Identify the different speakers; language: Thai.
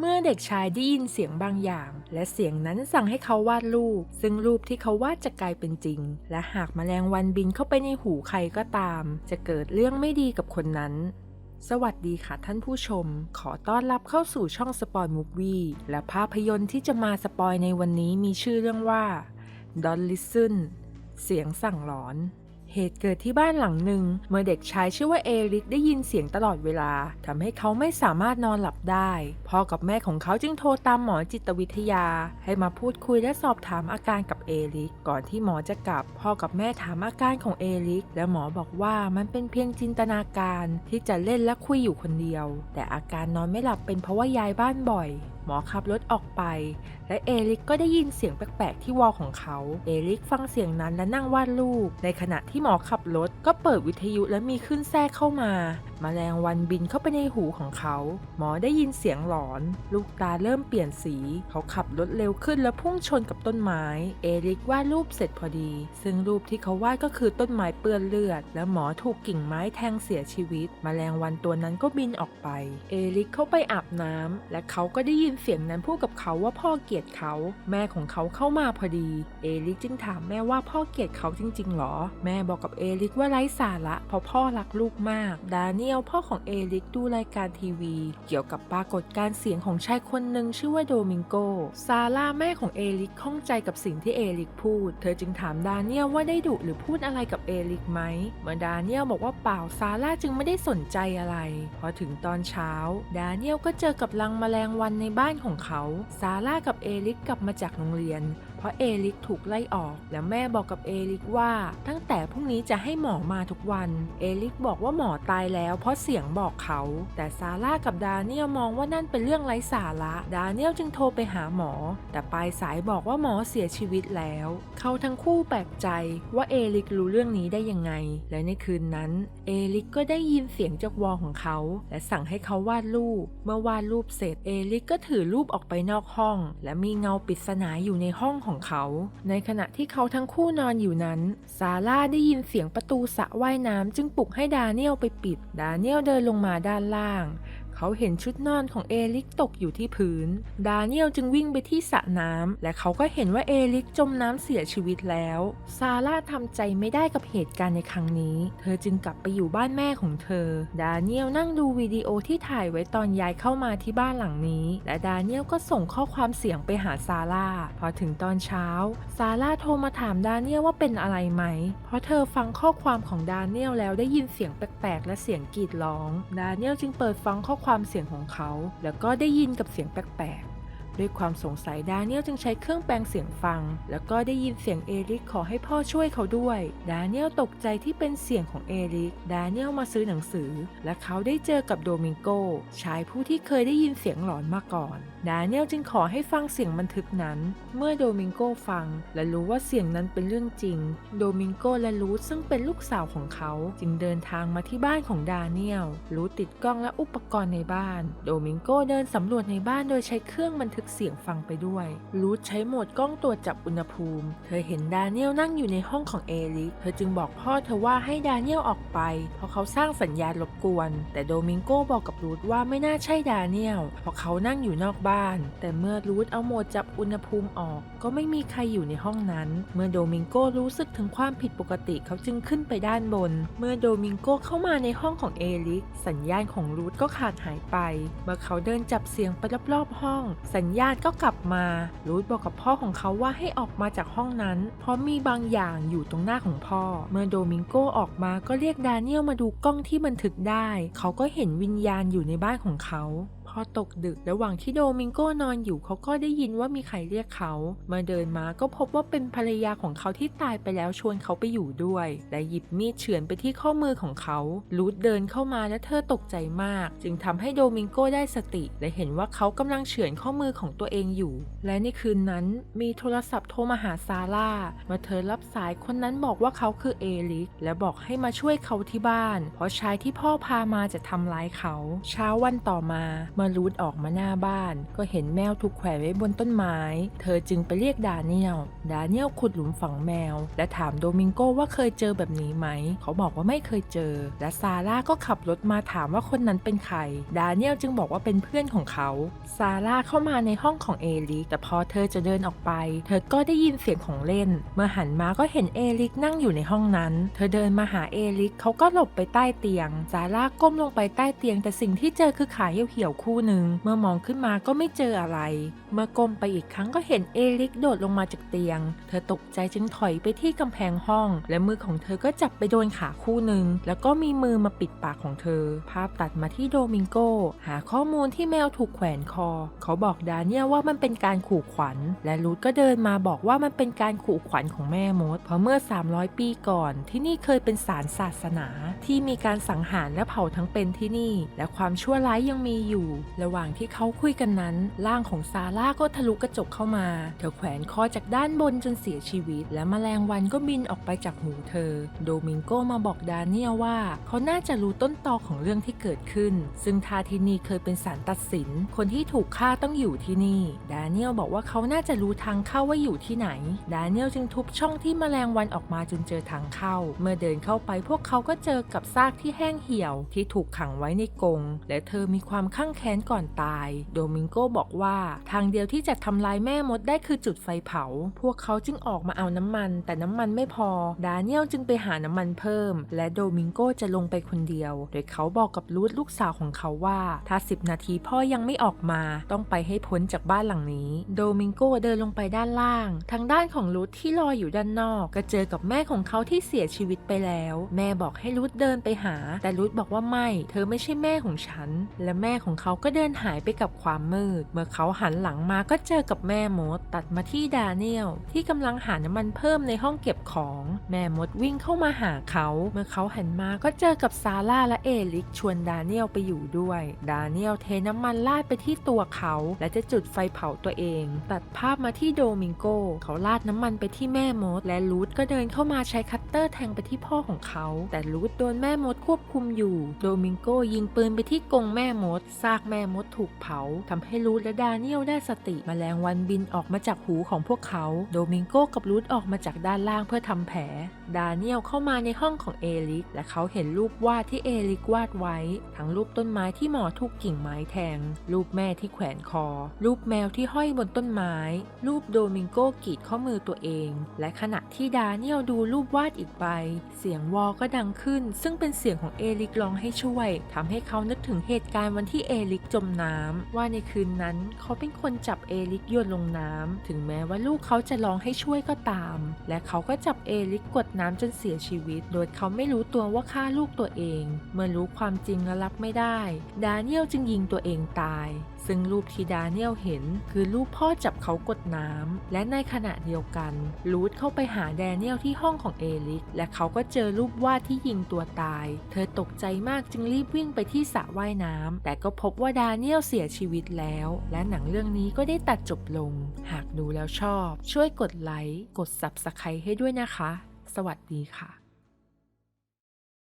Speaker 1: เมื่อเด็กชายได้ยินเสียงบางอย่าง และเสียงนั้นสั่งให้เขาวาดรูป ซึ่งรูปที่เขาวาดจะกลายเป็นจริง และหากแมลงวันบินเข้าไปในหูใครก็ตาม จะเกิดเรื่องไม่ดีกับคนนั้น สวัสดีค่ะท่านผู้ชม ขอต้อนรับเข้าสู่ช่องสปอยมูฟวี่และภาพยนตร์ที่จะมาสปอยในวันนี้มีชื่อเรื่องว่า Don't Listen เสียงสั่งหลอน เหตุเกิดที่บ้านหลังหนึ่งเมื่อเด็กชายชื่อว่าเอริกได้ยินเสียงตลอดเวลาทำให้เขาไม่สามารถนอนหลับได้พ่อกับแม่ของเขาจึงโทรตามหมอจิตวิทยา ให้มาพูดคุยและสอบถามอาการกับเอริก ก่อนที่หมอจะกลับ พ่อกับแม่ถามอาการของเอริก และหมอบอกว่ามันเป็นเพียงจินตนาการที่จะเล่นและคุยอยู่คนเดียว แต่อาการนอนไม่หลับเป็นเพราะว่าย้ายบ้านบ่อย หมอขับรถออกไป และเอริกก็ได้ยินเสียงแปลกๆที่วอลของเขา เอริกฟังเสียงนั้นและนั่งวาดรูป ในขณะที่หมอขับรถก็เปิดวิทยุและมีขึ้นแทรกเข้ามามแมลงวันบินเข้าไปในหูของเขา หมอได้ยินเสียงหลอน ลูกตาเริ่มเปลี่ยนสี เขาขับรถเร็วขึ้นและพุ่งชนกับต้นไม้ เอริกวาดรูปเสร็จพอดี ซึ่งรูปที่เขาวาดก็คือต้นไม้เปื้อนเลือด และหมอถูกกิ่งไม้แทงเสียชีวิตมแมลงวันตัวนั้นก็บินออกไป เอริกเข้าไปอาบน้ำและเขาก็ได้ยินเสียงนั้นพูดกับเขาว่าพ่อเกลียดเขา แม่ของเขาเข้ามาพอดี เอริกจึงถามแม่ว่าพ่อเกลียดเขาจริงๆหรอ แม่บอกกับเอริกว่าไร้สาระเพราะพ่อรักลูกมาก ดาเนียลพ่อของเอริกดูรายการทีวี เกี่ยวกับปรากฏการเสียงของชายคนหนึ่งชื่อว่าโดมิงโก ซาร่าแม่ของเอริกข้องใจกับสิ่งที่เอริกพูด เธอจึงถามดาเนียลว่าได้ดุหรือพูดอะไรกับเอริกไหม เมื่อดาเนียลบอกว่าเปล่าซาร่าจึงไม่ได้สนใจอะไร พอถึงตอนเช้า ดาเนียลก็เจอกับรังแมลงวันในบ้านของเขา ซาร่ากับเอริกกลับมาจากโรงเรียน ราะเอริกถูกไล่ออก แล้วแม่บอกกับเอริกว่า ตั้งแต่พรุ่งนี้จะให้หมอมาทุกวัน เอริกบอกว่าหมอตายแล้วเพราะเสียงบอกเขา แต่ซาร่ากับดาเนียลมองว่านั่นเป็นเรื่องไร้สาระ ดาเนียลจึงโทรไปหาหมอ แต่ปลายสายบอกว่าหมอเสียชีวิตแล้ว เขาทั้งคู่แปลกใจว่าเอริกรู้เรื่องนี้ได้ยังไง และในคืนนั้น เอริกก็ได้ยินเสียงจากวอของเขา และสั่งให้เขาวาดรูป เมื่อวาดรูปเสร็จ เอริกก็ถือรูปออกไปนอกห้อง และมีเงาปริศนาอยู่ในห้องของเขา ในขณะที่เขาทั้งคู่นอนอยู่นั้น ซาร่าได้ยินเสียงประตูสระว่ายน้ำจึงปลุกให้ดาเนียลไปปิด ดาเนียลเดินลงมาด้านล่าง เขาเห็นชุดนอนของเอริกตกอยู่ที่พื้น ดาเนียลจึงวิ่งไปที่สระน้ำและเขาก็เห็นว่าเอริกจมน้ำเสียชีวิตแล้ว ซาร่าทำใจไม่ได้กับเหตุการณ์ในครั้งนี้ เธอจึงกลับไปอยู่บ้านแม่ของเธอ ดาเนียลนั่งดูวิดีโอที่ถ่ายไว้ตอนยายเข้ามาที่บ้านหลังนี้ และดาเนียลก็ส่งข้อความเสียงไปหาซาร่า พอถึงตอนเช้า ซาร่าโทรมาถามดาเนียลว่าเป็นอะไรไหม เพราะเธอฟังข้อความของดาเนียลแล้วได้ยินเสียงแปลกๆ และเสียงกรีดร้อง ดาเนียลจึงเปิดฟังข้อความเสียงของเขา แล้วก็ได้ยินกับเสียงแปลก ด้วยความสงสัยดาเนียลจึงใช้เครื่องแปลงเสียงฟัง แล้วก็ได้ยินเสียงเอริกขอให้พ่อช่วยเขาด้วย ดาเนียลตกใจที่เป็นเสียงของเอริก ดาเนียลมาซื้อหนังสือ และเขาได้เจอกับโดมิงโก ชายผู้ที่เคยได้ยินเสียงหลอนมาก่อน ดาเนียลจึงขอให้ฟังเสียงบันทึกนั้น เมื่อโดมิงโกฟัง และรู้ว่าเสียงนั้นเป็นเรื่องจริง โดมิงโกและลูธซึ่งเป็นลูกสาวของเขา จึงเดินทางมาที่บ้านของดาเนียลลูธติดกล้องและอุปกรณ์ในบ้าน โดมิงโกเดินสำรวจในบ้านโดยใช้เครื่องบันทึกเสียงฟังไปด้วยลูธใช้โหมดกล้องตรวจจับอุณหภูมิ เธอเห็นดาเนียลนั่งอยู่ในห้องของเอริก เธอจึงบอกพ่อเธอว่าให้ดาเนียลออกไป เพราะเขาสร้างสัญญาณรบกวน แต่โดมิงโกบอกกับลูธว่าไม่น่าใช่ดาเนียล เพราะเขานั่งอยู่นอกบ้าน แต่เมื่อลูธเอาโหมดจับอุณหภูมิออก ก็ไม่มีใครอยู่ในห้องนั้น เมื่อโดมิงโกรู้สึกถึงความผิดปกติเขาจึงขึ้นไปด้านบน เมื่อโดมิงโกเข้ามาในห้องของเอริก สัญญาณของลูธก็ขาดหายไป เมื่อเขาเดินจับเสียงไปรอบๆห้อง สัญญาติก็กลับมาลูธบอกกับพ่อของเขาว่าให้ออกมาจากห้องนั้น เพราะมีบางอย่างอยู่ตรงหน้าของพ่อ เมื่อโดมิงโกออกมาก็เรียกดาเนียลมาดูกล้องที่บันทึกได้ เขาก็เห็นวิญญาณอยู่ในบ้านของเขา อตกดึก ระหว่างที่โดมิงโกนอนอยู่เขาก็ได้ยินว่ามีใครเรียกเขาเมื่อเดินมาก็พบว่าเป็นภรรยาของเขาที่ตายไปแล้วชวนเขาไปอยู่ด้วย และหยิบมีดเฉือนไปที่ข้อมือของเขาลูดเดินเข้ามาและเธอตกใจมาก จึงทำให้โดมิงโกได้สติ และเห็นว่าเขากำลังเฉือนข้อมือของตัวเองอยู่ และในคืนนั้นมีโทรศัพท์โทรมาหาซาร่าเมื่อเธอรับสายคนนั้นบอกว่าเขาคือเอลิก และบอกให้มาช่วยเขาที่บ้าน เพราะชายที่พ่อพามาจะทำร้ายเขา เช้าวันต่อมาเมื่ออรูทออกมาหน้าบ้าน ก็เห็นแมวถูกแขวนไว้บนต้นไม้ เธอจึงไปเรียกดาเนียล ดาเนียลขุดหลุมฝังแมว และถามโดมิงโกว่าเคยเจอแบบนี้ไหม เขาบอกว่าไม่เคยเจอ และซาร่าก็ขับรถมาถามว่าคนนั้นเป็นใคร ดาเนียลจึงบอกว่าเป็นเพื่อนของเขา ซาร่าเข้ามาในห้องของเอลิก แต่พอเธอจะเดินออกไป เธอก็ได้ยินเสียงของเล่น เมื่อหันมาก็เห็นเอลิกนั่งอยู่ในห้องนั้น เธอเดินมาหาเอลิก เขาก็หลบไปใต้เตียง ซาร่าก้มลงไปใต้เตียง แต่สิ่งที่เจอคือขาเหี่ยวๆคู่หนึ่งเมื่อมองขึ้นมาก็ไม่เจออะไร เมื่อก้มไปอีกครั้งก็เห็นเอลิกโดดลงมาจากเตียง เธอตกใจจึงถอยไปที่กำแพงห้อง และมือของเธอก็จับไปโดนขาคู่หนึ่งแล้วก็มีมือมาปิดปากของเธอ ภาพตัดมาที่โดมิงโก หาข้อมูลที่แมวถูกแขวนคอ เขาบอกดาเนียว่ามันเป็นการขู่ขวัญ และรูทก็เดินมาบอกว่ามันเป็นการขู่ขวัญของแม่มด เพราะเมื่อ 300 ปีก่อน ที่นี่เคยเป็นศาลศาสนา ที่มีการสังหารและเผาทั้งเป็นที่นี่ และความชั่วร้ายยังมีอยู่ระหว่างที่เขาคุยกันนั้นร่างของซาร่าก็ทะลุกระจกเข้ามา เธอแขวนคอจากด้านบนจนเสียชีวิต และแมลงวันก็บินออกไปจากหูเธอ โดมิงโกมาบอกดาเนียลว่า เขาน่าจะรู้ต้นตอของเรื่องที่เกิดขึ้น ซึ่งทาที่นี่เคยเป็นศาลตัดสิน คนที่ถูกฆ่าต้องอยู่ที่นี่ ดาเนียลบอกว่าเขาน่าจะรู้ทางเข้าว่าอยู่ที่ไหน ดาเนียลจึงทุบช่องที่แมลงวันออกมาจนเจอทางเข้า เมื่อเดินเข้าไปพวกเขาก็เจอกับซากที่แห้งเหี่ยวที่ถูกขังไว้ในกรงและเธอมีความข้างแค้นก่อนตาย โดมิงโกบอกว่าทางเดียวที่จะทำลายแม่มดได้คือจุดไฟเผา พวกเขาจึงออกมาเอาน้ำมัน แต่น้ำมันไม่พอ ดาเนียลจึงไปหาน้ำมันเพิ่ม และโดมิงโกจะลงไปคนเดียว โดยเขาบอกกับลูดลูกสาวของเขาว่าถ้า 10 นาทีพ่อยังไม่ออกมาต้องไปให้พ้นจากบ้านหลังนี้ โดมิงโกเดินลงไปด้านล่าง ทางด้านของลูดที่รออยู่ด้านนอก ก็เจอกับแม่ของเขาที่เสียชีวิตไปแล้ว แม่บอกให้ลูดเดินไปหา แต่ลูดบอกว่าไม่ เธอไม่ใช่แม่ของฉัน และแม่ของเขาก็เดินหายไปกับความมืด เมื่อเขาหันหลังมาก็เจอกับแม่มด ตัดมาที่ดาเนียลที่กำลังหาน้ำมันเพิ่มในห้องเก็บของ แม่มดวิ่งเข้ามาหาเขา เมื่อเขาหันมาก็เจอกับซาร่าและเอลิกชวนดาเนียลไปอยู่ด้วย ดาเนียลเทน้ำมันราดไปที่ตัวเขา และจะจุดไฟเผาตัวเอง ตัดภาพมาที่โดมิงโก เขาราดน้ำมันไปที่แม่มด และลูดก็เดินเข้ามาใช้คัตเตอร์แทงไปที่พ่อของเขา แต่ลูดโดนแม่มดควบคุมอยู่ โดมิงโกยิงปืนไปที่กรงแม่มดซากแม่มดถูกเผาทำให้ลูดและดาเนียลได้สติมแมลงวันบินออกมาจากหูของพวกเขา โดมิงโกกับลูดออกมาจากด้านล่างเพื่อทำแผล ดาเนียลเข้ามาในห้องของเอลิก และเขาเห็นรูปวาดที่เอลิกวาดไว้ ทั้งรูปต้นไม้ที่หมอถูกกิ่งไม้แทง รูปแม่ที่แขวนคอ รูปแมวที่ห้อยบนต้นไม้ รูปโดมิงโกกรีดข้อมือตัวเอง และขณะที่ดาเนียลดูรูปวาดอีกใบ เสียงวอก็ดังขึ้น ซึ่งเป็นเสียงของเอลิกร้องให้ช่วยทำให้เขานึกถึงเหตุการณ์วันที่เอลิกจมน้ำว่าในคืนนั้นเขาเป็นคนจับเอลิกโยนลงน้ำถึงแม้ว่าลูกเขาจะร้องให้ช่วยก็ตาม และเขาก็จับเอลิกกดน้ำจนเสียชีวิต โดยเขาไม่รู้ตัวว่าฆ่าลูกตัวเอง เมื่อรู้ความจริงและรับไม่ได้ ดาเนียลจึงยิงตัวเองตาย ซึ่งรูปที่ดาเนียลเห็นคือรูปพ่อจับเขากดน้ำ และในขณะเดียวกันลูดเข้าไปหาแดเนียลที่ห้องของเอลิก และเขาก็เจอรูปวาดที่ยิงตัวตาย เธอตกใจมากจึงรีบวิ่งไปที่สระว่ายน้ำ แต่ก็พบว่าดาเนียลเสียชีวิตแล้ว และหนังเรื่องนี้ก็ได้ตัดจบลง หากดูแล้วชอบ ช่วยกดไลค์ กด Subscribe ให้ด้วยนะคะ สวัสดีค่ะ